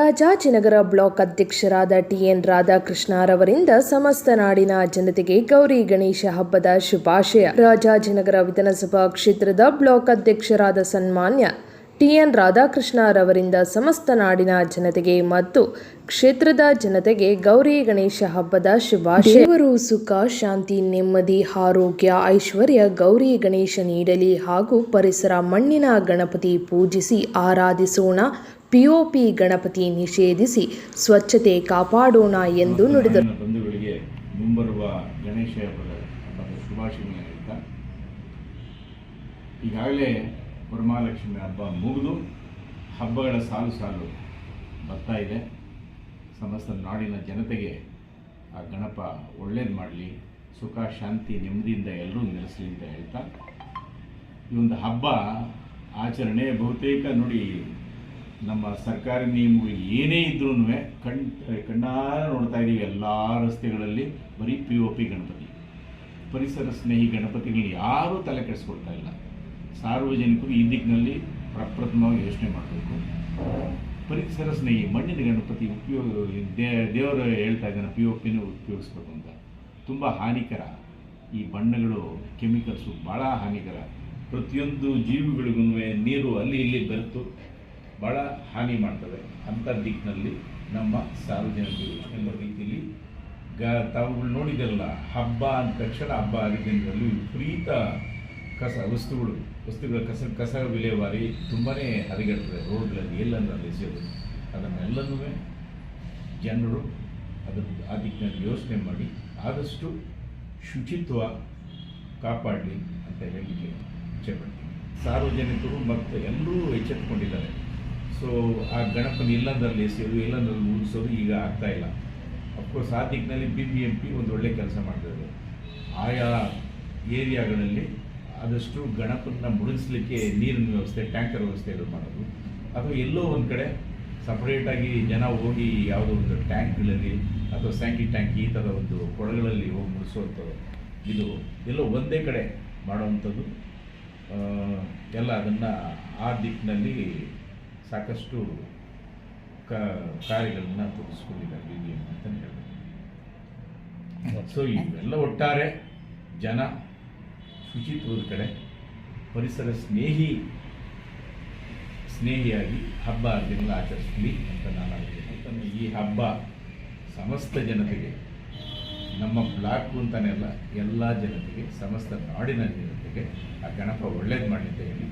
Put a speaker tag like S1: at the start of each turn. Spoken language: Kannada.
S1: ರಾಜಾಜಿನಗರ ಬ್ಲಾಕ್ ಅಧ್ಯಕ್ಷರಾದ ಟಿಎನ್ ರಾಧಾಕೃಷ್ಣರವರಿಂದ ಸಮಸ್ತ ನಾಡಿನ ಜನತೆಗೆ ಗೌರಿ ಗಣೇಶ ಹಬ್ಬದ ಶುಭಾಶಯ. ರಾಜಾಜಿನಗರ ವಿಧಾನಸಭಾ ಕ್ಷೇತ್ರದ ಬ್ಲಾಕ್ ಅಧ್ಯಕ್ಷರಾದ ಸನ್ಮಾನ್ಯ ಟಿಎನ್ ರಾಧಾಕೃಷ್ಣರವರಿಂದ ಸಮಸ್ತ ನಾಡಿನ ಜನತೆಗೆ ಮತ್ತು ಕ್ಷೇತ್ರದ ಜನತೆಗೆ ಗೌರಿ ಗಣೇಶ ಹಬ್ಬದ ಶುಭಾಶಯ. ದೇವರು ಸುಖ, ಶಾಂತಿ, ನೆಮ್ಮದಿ, ಆರೋಗ್ಯ, ಐಶ್ವರ್ಯ, ಗೌರಿ ಗಣೇಶ ನೀಡಲಿ ಹಾಗೂ ಪರಿಸರ ಮಣ್ಣಿನ ಗಣಪತಿ ಪೂಜಿಸಿ ಆರಾಧಿಸೋಣ. ಪಿಒಪಿ ಗಣಪತಿ ನಿಷೇಧಿಸಿ ಸ್ವಚ್ಛತೆ ಕಾಪಾಡೋಣ ಎಂದು ನುಡಿದರು.
S2: ಬಂಧುಗಳಿಗೆ ಮುಂಬರುವ ಗಣೇಶ ಹಬ್ಬದ ಶುಭಾಶಯ ಹೇಳ್ತಾ ಈಗಾಗಲೇ ವರಮಹಾಲಕ್ಷ್ಮಿ ಹಬ್ಬ ಮುಗಿದು ಹಬ್ಬಗಳ ಸಾಲು ಸಾಲು ಬರ್ತಾ ಇದೆ. ಸಮಸ್ತ ನಾಡಿನ ಜನತೆಗೆ ಆ ಗಣಪ ಒಳ್ಳೇದು ಮಾಡಲಿ ಸುಖ ಶಾಂತಿ ನೆಮ್ಮದಿಯಿಂದ ಎಲ್ಲರೂ ನೆಲೆಸಲಿ ಅಂತ ಹೇಳ್ತಾ ಈ ಒಂದು ಹಬ್ಬ ಆಚರಣೆ ಬಹುತೇಕ ನೋಡಿ ನಮ್ಮ ಸರ್ಕಾರಿ ನಿಯಮಗಳು ಏನೇ ಇದ್ರೂ ಕಣ್ ಕಣ್ಣಾರ ನೋಡ್ತಾ ಇದ್ದೀವಿ ಎಲ್ಲ ರಸ್ತೆಗಳಲ್ಲಿ, ಬರೀ ಪಿ ಒ ಪಿ ಗಣಪತಿ. ಪರಿಸರ ಸ್ನೇಹಿ ಗಣಪತಿಗಳನ್ನ ಯಾರೂ ತಲೆ ಕೆಡಿಸ್ಕೊಳ್ತಾ ಇಲ್ಲ. ಸಾರ್ವಜನಿಕರು ಈ ದಿಕ್ಕಿನಲ್ಲಿ ಪ್ರಪ್ರಥಮವಾಗಿ ಯೋಚನೆ ಮಾಡಬೇಕು. ಪರಿಸರ ಸ್ನೇಹಿ ಮಣ್ಣಿನ ಗಣಪತಿ ಉಪಯೋಗ ದೇವರು ಹೇಳ್ತಾ ಇದ್ದಾನೆ ಪಿ ಒ ಪಿನ ಉಪಯೋಗಿಸ್ಬೇಕು ಅಂತ. ತುಂಬ ಹಾನಿಕರ. ಈ ಬಣ್ಣಗಳು, ಕೆಮಿಕಲ್ಸು ಭಾಳ ಹಾನಿಕರ. ಪ್ರತಿಯೊಂದು ಜೀವಿಗಳಿಗೂ ನೀರು ಅಲ್ಲಿ ಇಲ್ಲಿ ಬೆರೆತು ಭಾಳ ಹಾನಿ ಮಾಡ್ತವೆ ಅಂಥ ದಿಕ್ಕಿನಲ್ಲಿ ನಮ್ಮ ಸಾರ್ವಜನಿಕರು ಎಂಬ ರೀತಿಯಲ್ಲಿ ಗ, ತಾವುಗಳು ನೋಡಿದ್ರಲ್ಲ, ಹಬ್ಬ ಅಂದ ತಕ್ಷಣ ಹಬ್ಬ ಆಗಿದ್ದರಲ್ಲಿ ವಿಪರೀತ ಕಸ, ವಸ್ತುಗಳು, ವಸ್ತುಗಳ ಕಸ ಕಸ ವಿಲೇವಾರಿ ತುಂಬಾ ಹದಗೆಡ್ತದೆ ರೋಡ್ಗಳಲ್ಲಿ ಎಲ್ಲಂದ್ರೆ ಅಲ್ಲಿ ಎಸೆಯೋದು ಅದನ್ನೆಲ್ಲನೂ ಜನರು ಅದನ್ನು ಆ ದಿಕ್ಕಿನಲ್ಲಿ ಯೋಚನೆ ಮಾಡಿ ಆದಷ್ಟು ಶುಚಿತ್ವ ಕಾಪಾಡಲಿ ಅಂತ ಹೇಳಲಿಕ್ಕೆ ಇಚ್ಛೆಪಡ್ತೀನಿ ಸಾರ್ವಜನಿಕರು ಮತ್ತು ಎಲ್ಲರೂ ಎಚ್ಚೆತ್ತುಕೊಂಡಿದ್ದಾರೆ. ಸೊ ಆ ಗಣಪನ ಇಲ್ಲಂದ್ರಲ್ಲಿ ಎಸೆಯೋದು ಇಲ್ಲಂದ್ರಲ್ಲಿ ಮುಗಿಸೋದು ಈಗ ಆಗ್ತಾ ಇಲ್ಲ. ಅಫ್ಕೋರ್ಸ್ ಆ ದಿಕ್ಕಿನಲ್ಲಿ ಬಿ ಬಿ ಎಂ ಪಿ ಒಂದು ಒಳ್ಳೆ ಕೆಲಸ ಮಾಡ್ತಿದೆ ಆಯಾ ಏರಿಯಾಗಳಲ್ಲಿ ಆದಷ್ಟು ಗಣಪನ ಮುಳುಗಿಸ್ಲಿಕ್ಕೆ ನೀರಿನ ವ್ಯವಸ್ಥೆ, ಟ್ಯಾಂಕರ್ ವ್ಯವಸ್ಥೆಗಳು ಮಾಡೋದು. ಅಥವಾ ಎಲ್ಲೋ ಒಂದು ಕಡೆ ಸಪ್ರೇಟಾಗಿ ಜನ ಹೋಗಿ ಯಾವುದೋ ಒಂದು ಟ್ಯಾಂಕ್ಗಳಲ್ಲಿ ಅಥವಾ ಸ್ಯಾಂಕಿ ಟ್ಯಾಂಕ್ ಈ ಥರ ಒಂದು ಕೊಳಗಳಲ್ಲಿ ಹೋಗಿ ಮುಳಿಸುವಂಥದ್ದು ಇದು ಎಲ್ಲೋ ಒಂದೇ ಕಡೆ ಮಾಡುವಂಥದ್ದು. ಎಲ್ಲ ಅದನ್ನು ಆ ದಿಕ್ಕಿನಲ್ಲಿ ಸಾಕಷ್ಟು ಕಾರ್ಯಗಳನ್ನ ತೊಡಗಿಸ್ಕೊಂಡಿದ್ದಾರೆ ಬಿ ಬಿ ಎಂ ಅಂತಲೇ ಹೇಳ್ಬೋದು. ಸೊ ಇವೆಲ್ಲ ಒಟ್ಟಾರೆ ಜನ, ಶುಚಿತ್ವದ ಕಡೆ, ಪರಿಸರ ಸ್ನೇಹಿ, ಸ್ನೇಹಿಯಾಗಿ ಹಬ್ಬ ಹರಿದಿನಗಳು ಆಚರಿಸಲಿ ಅಂತ ನಾನು ಹೇಳ್ತೇನೆ ಈ ಹಬ್ಬ ಸಮಸ್ತ ಜನತೆಗೆ, ನಮ್ಮ ಬ್ಲಾಕ್ ಅಂತಲೇ ಅಲ್ಲ, ಎಲ್ಲ ಜನತೆಗೆ, ಸಮಸ್ತ ನಾಡಿನ ಜನತೆಗೆ ಆ ಗಣಪ ಒಳ್ಳೇದು ಮಾಡಲಿ ಅಂತ ಹೇಳಿ